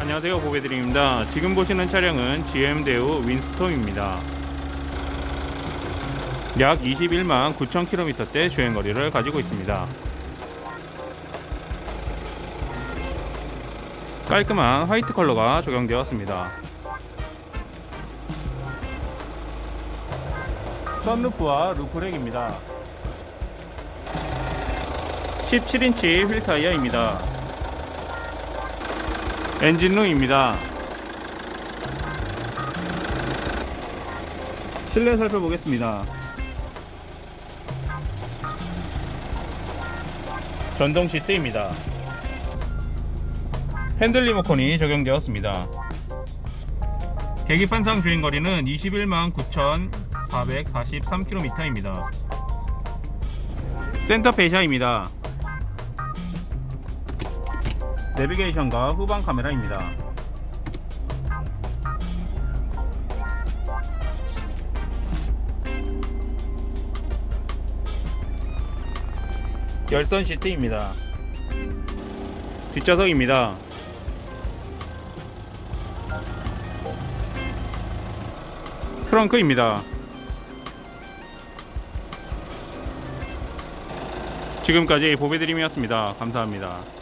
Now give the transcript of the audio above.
안녕하세요. 보배드림입니다. 지금 보시는 차량은 GM 대우 윈스톰입니다. 약 21만 9천 킬로미터대 주행거리를 가지고 있습니다. 깔끔한 화이트 컬러가 적용되었습니다. 선루프와 루프렉입니다. 17인치 휠 타이어입니다 엔진룸입니다. 실내 살펴보겠습니다. 전동 시트입니다. 핸들 리모컨이 적용되었습니다. 계기판상 주행거리는 21만 9,443km입니다. 센터 페시아입니다. 내비게이션과 후방 카메라입니다. 열선 시트입니다. 뒷좌석입니다. 트렁크입니다. 지금까지 보배드림이었습니다. 감사합니다.